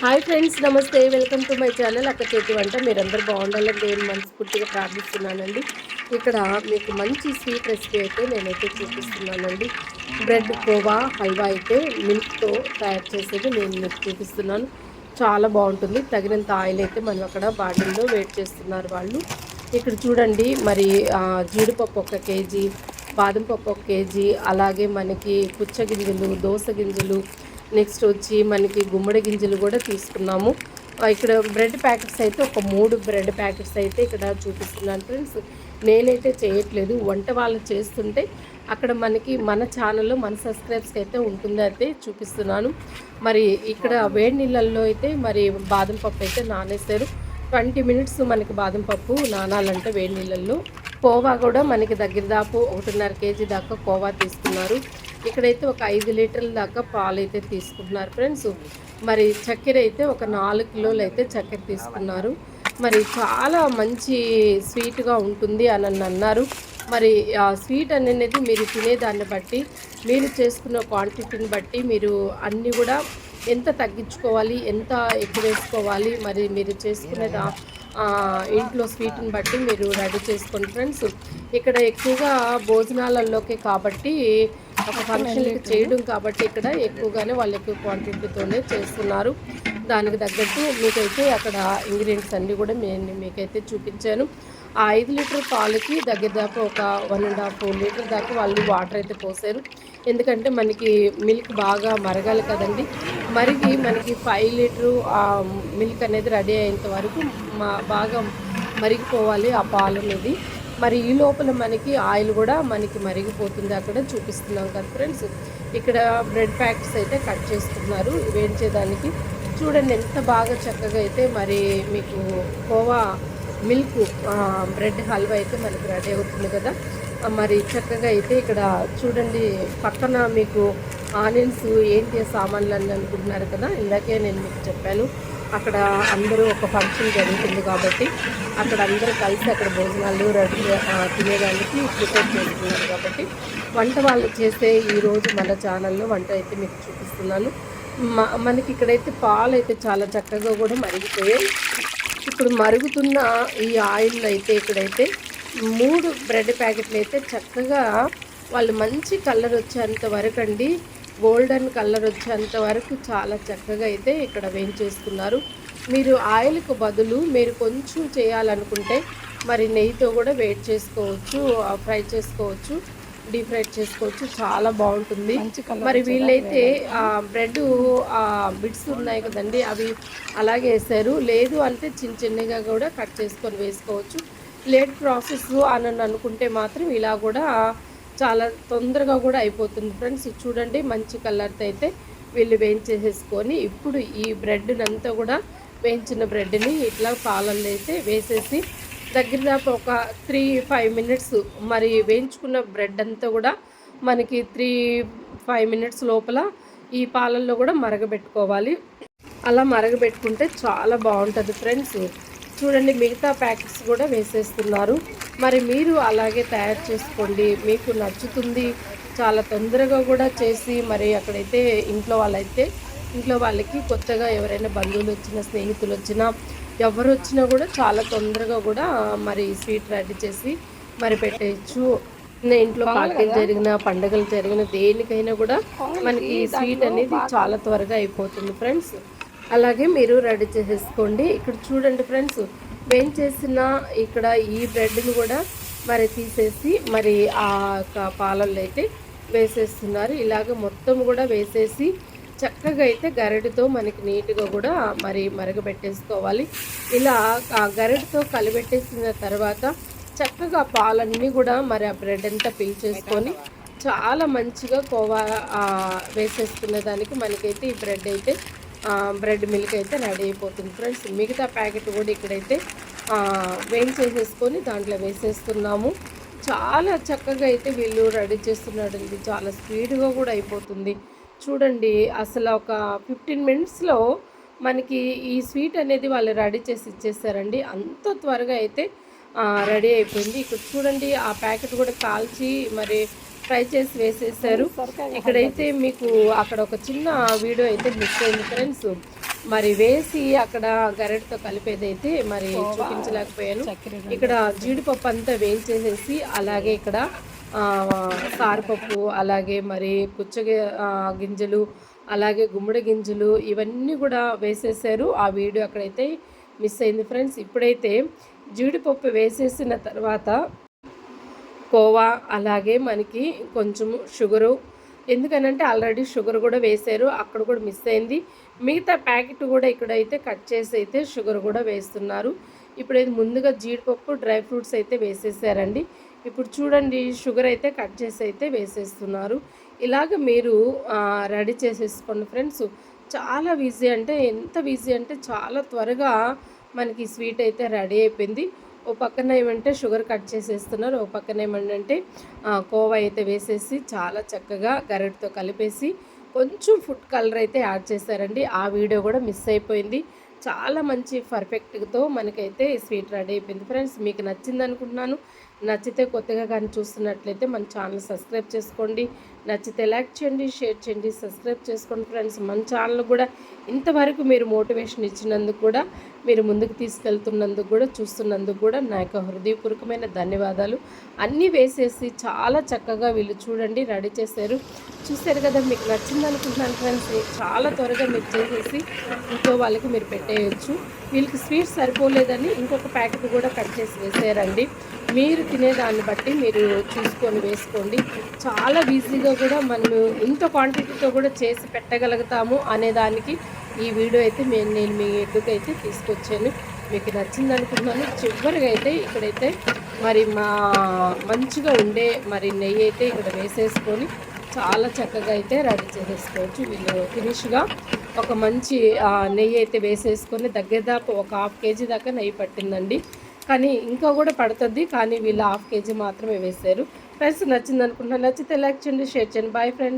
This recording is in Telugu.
హాయ్ ఫ్రెండ్స్ నమస్తే. Welcome to my channel. అక్క చేతి వంట. మీరందరూ బాగుండాలని నేను మనస్ఫూర్తిగా ప్రార్థిస్తున్నానండి. ఇక్కడ మీకు మంచి స్వీట్ రెసిపీ అయితే నేనైతే చూపిస్తున్నానండి. బ్రెడ్ కోవా హల్వా అయితే మిల్క్తో తయారు చేసేది నేను మీకు చూపిస్తున్నాను. చాలా బాగుంటుంది. తగినంత ఆయిల్ అయితే మనం అక్కడ బాటిల్లో వెయిట్ చేస్తున్నారు వాళ్ళు. ఇక్కడ చూడండి మరి జీడిపప్పు ఒక కేజీ బాదం పప్పు ఒక కేజీ అలాగే మనకి పుచ్చగింజలు దోస గింజలు నెక్స్ట్ వచ్చి మనకి గుమ్మడి గింజలు కూడా తీసుకున్నాము. ఇక్కడ బ్రెడ్ ప్యాకెట్స్ అయితే ఒక మూడు బ్రెడ్ ప్యాకెట్స్ అయితే ఇక్కడ చూపిస్తున్నాను ఫ్రెండ్స్. నేనైతే చేయట్లేదు. వంట వాళ్ళు చేస్తుంటే అక్కడ మనకి మన ఛానల్లో మన సబ్స్క్రైబ్స్కి అయితే ఉంటుంది అయితే చూపిస్తున్నాను. మరి ఇక్కడ వేడి నీళ్ళల్లో అయితే మరి బాదం పప్పు అయితే నానేస్తారు ట్వంటీ మినిట్స్ మనకి బాదం పప్పు నానాలంటే వేడి నీళ్ళల్లో. కోవా కూడా మనకి దగ్గర దాపు ఒకటిన్నర కేజీ దాకా కోవా తీసుకున్నారు. ఇక్కడైతే ఒక ఐదు లీటర్ల దాకా పాలు అయితే తీసుకుంటున్నారు ఫ్రెండ్స్. మరి చక్కెర అయితే ఒక నాలుగు కిలోలు అయితే చక్కెర తీసుకున్నారు. మరి చాలా మంచి స్వీట్గా ఉంటుంది అని నన్ను అన్నారు. మరి ఆ స్వీట్ అనేది మీరు తినేదాన్ని బట్టి మీరు చేసుకున్న క్వాంటిటీని బట్టి మీరు అన్నీ కూడా ఎంత తగ్గించుకోవాలి ఎంత ఎక్కువ వేసుకోవాలి మరి మీరు చేసుకునే ఇంట్లో స్వీట్ని బట్టి మీరు రెడీ చేసుకోండి ఫ్రెండ్స్. ఇక్కడ ఎక్కువగా భోజనాలలోకి కాబట్టి ఒక ఫంక్షన్ చేయడం కాబట్టి ఇక్కడ ఎక్కువగానే వాళ్ళు ఎక్కువ క్వాంటిటీతోనే చేస్తున్నారు. దానికి తగ్గట్టు మీకైతే అక్కడ ఇంగ్రీడియంట్స్ అన్నీ కూడా నేను మీకైతే చూపించాను. ఆ ఐదు లీటర్ పాలకి దగ్గర దాకా ఒక వన్ అండ్ హాఫ్ లీటర్ దాకా వాళ్ళు వాటర్ అయితే పోసారు. ఎందుకంటే మనకి మిల్క్ బాగా మరగాలి కదండి. మరిగి మనకి ఫైవ్ లీటరు మిల్క్ అనేది రెడీ అయ్యేంత వరకు మా బాగా మరిగిపోవాలి ఆ పాలు అనేది మరి ఈ లోపల మనకి ఆయిల్ కూడా మనకి మరిగిపోతుంది. అక్కడ చూపిస్తున్నాం కదా ఫ్రెండ్స్. ఇక్కడ బ్రెడ్ ప్యాకెట్స్ అయితే కట్ చేస్తున్నారు. వేయించేదానికి చూడండి ఎంత బాగా చక్కగా అయితే మరి మీకు కోవా మిల్క్ బ్రెడ్ హల్వా అయితే మనకి రెడీ అవుతుంది కదా. మరి చక్కగా అయితే ఇక్కడ చూడండి పక్కన మీకు ఆనియన్స్ ఏంటి సామాన్లు అని అనుకుంటున్నారు కదా. ఇందాకే నేను మీకు చెప్పాను. అక్కడ అందరూ ఒక ఫంక్షన్ జరుగుతుంది కాబట్టి అక్కడ అందరూ కలిసి అక్కడ భోజనాలు రెడీ తినేదానికి ప్రిపేర్ చేస్తున్నారు కాబట్టి వంట వాళ్ళు చేసే ఈరోజు మన ఛానల్లో వంట అయితే మీకు చూపిస్తున్నాను. మ- మనకి ఇక్కడైతే పాలు అయితే చాలా చక్కగా కూడా మరిగిపోయాయి. ఇప్పుడు మరుగుతున్న ఈ ఆయిల్ అయితే ఇక్కడైతే మూడు బ్రెడ్ ప్యాకెట్లు అయితే చక్కగా వాళ్ళు మంచి కలర్ వచ్చేంత వరకు అండి. గోల్డెన్ కలర్ వచ్చేంత వరకు చాలా చక్కగా అయితే ఇక్కడ వేయించేసుకున్నారు. మీరు ఆయిల్కు బదులు మీరు కొంచెం చేయాలనుకుంటే మరి నెయ్యితో కూడా వేట్ చేసుకోవచ్చు ఫ్రై చేసుకోవచ్చు డీప్ ఫ్రై చేసుకోవచ్చు. చాలా బాగుంటుంది. మరి వీళ్ళైతే బ్రెడ్ బిట్స్ ఉన్నాయి కదండి అవి అలాగే వేసారు. లేదు అంటే చిన్న చిన్నగా కూడా కట్ చేసుకొని వేసుకోవచ్చు. లేట్ ప్రాసెస్ అని అనుకుంటే మాత్రం ఇలా కూడా చాలా తొందరగా కూడా అయిపోతుంది ఫ్రెండ్స్. ఇది చూడండి మంచి కలర్తో అయితే వీళ్ళు వేయించేసేసుకొని ఇప్పుడు ఈ బ్రెడ్నంతా కూడా వేయించిన బ్రెడ్ని ఇట్లా పాలల్లో అయితే వేసేసి దగ్గర దాకా ఒక త్రీ ఫైవ్ మినిట్స్ మరి వేయించుకున్న బ్రెడ్ అంతా కూడా మనకి త్రీ ఫైవ్ మినిట్స్ లోపల ఈ పాలల్లో కూడా మరగబెట్టుకోవాలి. అలా మరగబెట్టుకుంటే చాలా బాగుంటుంది ఫ్రెండ్స్. చూడండి మిగతా ప్యాకెట్స్ కూడా వేసేస్తున్నారు. మరి మీరు అలాగే తయారు చేసుకోండి. మీకు నచ్చుతుంది. చాలా తొందరగా కూడా చేసి మరి అక్కడైతే ఇంట్లో వాళ్ళైతే ఇంట్లో వాళ్ళకి కొత్తగా ఎవరైనా బంధువులు వచ్చినా స్నేహితులు వచ్చినా ఎవరు వచ్చినా కూడా చాలా తొందరగా కూడా మరి స్వీట్ రెడీ చేసి మరి పెట్టేయచ్చు. ఇంట్లో పార్టీలు జరిగిన పండుగలు జరిగిన దేనికైనా కూడా మనకి స్వీట్ అనేది చాలా త్వరగా అయిపోతుంది ఫ్రెండ్స్. అలాగే మీరు రెడీ చేసేసుకోండి. ఇక్కడ చూడండి ఫ్రెండ్స్ వేయించేసిన ఇక్కడ ఈ బ్రెడ్ని కూడా మరి తీసేసి మరి ఆ యొక్క పాలల్లో అయితే వేసేస్తున్నారు. ఇలాగ మొత్తం కూడా వేసేసి చక్కగా అయితే గరిటతో మనకి నీట్గా కూడా మరి మరగబెట్టేసుకోవాలి. ఇలా ఆ గరిటతో కలిపెట్టేసిన తర్వాత చక్కగా పాలన్నీ కూడా మరి ఆ బ్రెడ్ అంతా పీల్చేసుకొని చాలా మంచిగా కోవా వేసేసుకున్న దానికి మనకైతే ఈ బ్రెడ్ అయితే బ్రెడ్ మిల్క్ అయితే రెడీ అయిపోతుంది. ఫ్రెండ్స్ మిగతా ప్యాకెట్ కూడా ఇక్కడైతే వేయించేసేసుకొని దాంట్లో వేసేస్తున్నాము. చాలా చక్కగా అయితే వీళ్ళు రెడీ చేస్తున్నాడండి. చాలా స్పీడ్గా కూడా అయిపోతుంది. చూడండి అసలు ఒక ఫిఫ్టీన్ మినిట్స్లో మనకి ఈ స్వీట్ అనేది వాళ్ళు రెడీ చేసి ఇచ్చేసారండి. అంత త్వరగా అయితే రెడీ అయిపోయింది. ఇక్కడ చూడండి ఆ ప్యాకెట్ కూడా కాల్చి మరి ఫ్రై చేసి వేసేసారు. ఇక్కడైతే మీకు అక్కడ ఒక చిన్న వీడియో అయితే మిస్ అయింది ఫ్రెండ్స్. మరి వేసి అక్కడ గరెటతో కలిపేదైతే మరి చూపించలేకపోయాను. ఇక్కడ జీడిపప్పు అంతా వేయించేసేసి అలాగే ఇక్కడ ఆ, సారపప్పు అలాగే మరి పుచ్చగ గింజలు అలాగే గుమ్మడి గింజలు ఇవన్నీ కూడా వేసేసారు. ఆ వీడియో అక్కడైతే మిస్ అయింది ఫ్రెండ్స్ ఇప్పుడైతే జీడిపప్పు వేసేసిన తర్వాత కోవా అలాగే మనకి కొంచెం షుగరు ఎందుకనంటే ఆల్రెడీ షుగర్ కూడా వేశారు అక్కడ కూడా మిస్ అయింది. మిగతా ప్యాకెట్ కూడా ఇక్కడైతే కట్ చేసి అయితే షుగర్ కూడా వేస్తున్నారు. ఇప్పుడు ముందుగా జీడిపప్పు డ్రై ఫ్రూట్స్ అయితే వేసేసారండి. ఇప్పుడు చూడండి షుగర్ అయితే కట్ చేసి అయితే వేసేస్తున్నారు. ఇలాగ మీరు రెడీ చేసేసుకోండి ఫ్రెండ్స్ చాలా ఈజీ అంటే ఎంత ఈజీ అంటే చాలా త్వరగా మనకి స్వీట్ అయితే రెడీ అయిపోయింది. ఓ పక్కన ఏమంటే షుగర్ కట్ చేసేస్తున్నారు. ఓ పక్కన ఏమంటే కోవా అయితే వేసేసి చాలా చక్కగా గరెట్తో కలిపేసి కొంచెం ఫుడ్ కలర్ అయితే యాడ్ చేశారండి. ఆ వీడియో కూడా మిస్ అయిపోయింది. చాలా మంచి పర్ఫెక్ట్తో మనకైతే స్వీట్ రెడీ అయిపోయింది. ఫ్రెండ్స్ మీకు నచ్చింది అనుకుంటున్నాను. నచ్చితే కొత్తగా కానీ చూస్తున్నట్లయితే మన ఛానల్ సబ్స్క్రైబ్ చేసుకోండి. నచ్చితే లైక్ చేయండి షేర్ చేయండి సబ్స్క్రైబ్ చేసుకోండి. ఫ్రెండ్స్ మన ఛానల్ కూడా ఇంతవరకు మీరు మోటివేషన్ ఇచ్చినందుకు కూడా మీరు ముందుకు తీసుకెళ్తున్నందుకు కూడా చూస్తున్నందుకు కూడా నా యొక్క హృదయపూర్వకమైన ధన్యవాదాలు. అన్నీ వేసేసి చాలా చక్కగా వీళ్ళు చూడండి రెడీ చేశారు. చూశారు కదా మీకు నచ్చింది అనుకుంటున్నాను ఫ్రెండ్స్. చాలా త్వరగా మీరు చేసేసి ఇంకో వాళ్ళకి మీరు పెట్టేయచ్చు. వీళ్ళకి స్వీట్ సరిపోలేదని ఇంకొక ప్యాకెట్ కూడా కట్ చేసి వేసారండి. మీరు తినేదాన్ని బట్టి మీరు చూసుకొని వేసుకోండి. చాలా ఈజీగా కూడా మనము ఇంత క్వాంటిటీతో కూడా చేసి పెట్టగలుగుతాము అనే దానికి ఈ వీడియో అయితే నేను నేను మీ ఎడ్డుకు అయితే తీసుకొచ్చాను. మీకు నచ్చింది అనుకున్నాను చివరిగా అయితే ఇక్కడైతే మరి మా మంచిగా ఉండే మరి నెయ్యి అయితే ఇక్కడ వేసేసుకొని చాలా చక్కగా అయితే రెడీ చేసేసుకోవచ్చు. వీళ్ళు ఫినిష్గా ఒక మంచి నెయ్యి అయితే వేసేసుకొని దగ్గర దాకా ఒక హాఫ్ కేజీ దాకా నెయ్యి పట్టిందండి. కానీ ఇంకా కూడా పడుతుంది. కానీ వీళ్ళు హాఫ్ కేజీ మాత్రమే వేశారు. ఫ్రెండ్స్ నచ్చింది అనుకుంటున్నాను నచ్చితే లైక్ చేయండి షేర్ చేయండి. Bye friends.